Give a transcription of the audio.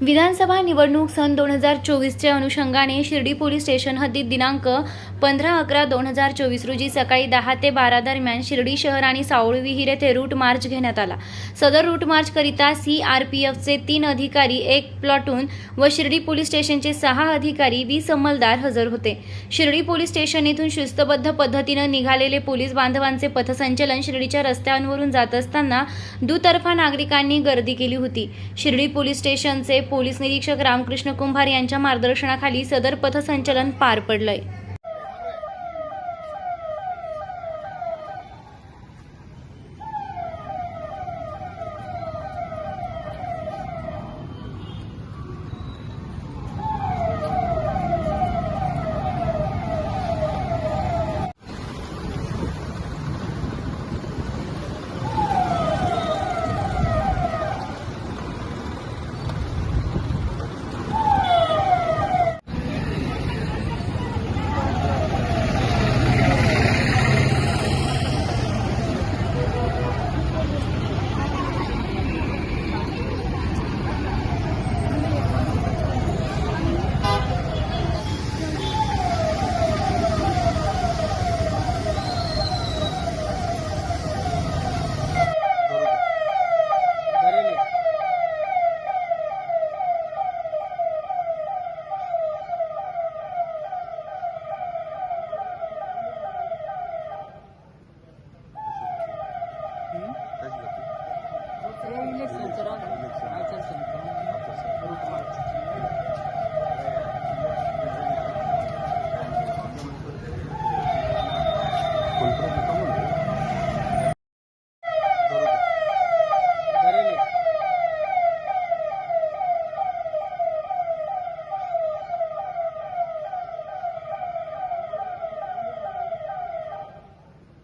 विधानसभा निवडणूक सन दोन हजार चोवीसच्या अनुषंगाने शिर्डी पोलीस स्टेशन हद्दीत दिनांक पंधरा अकरा दोन हजार चोवीस रोजी सकाळी दहा ते बारा दरम्यान शिर्डी शहर आणि सावळी विहीर येथे रूट मार्च घेण्यात आला. सदर रूट मार्च करिता सी आर पी एफचे तीन अधिकारी एक प्लॉटून व शिर्डी पोलीस स्टेशनचे सहा अधिकारी वीस अंमलदार हजर होते. शिर्डी पोलीस स्टेशन येथून शिस्तबद्ध पद्धतीनं निघालेले पोलीस बांधवांचे पथसंचलन शिर्डीच्या रस्त्यांवरून जात असताना दुतर्फा नागरिकांनी गर्दी केली होती. शिर्डी पोलीस स्टेशनचे पोलीस निरीक्षक रामकृष्ण कुंभार यांच्या मार्गदर्शनाखाली सदर पथसंचलन पार पडलंय.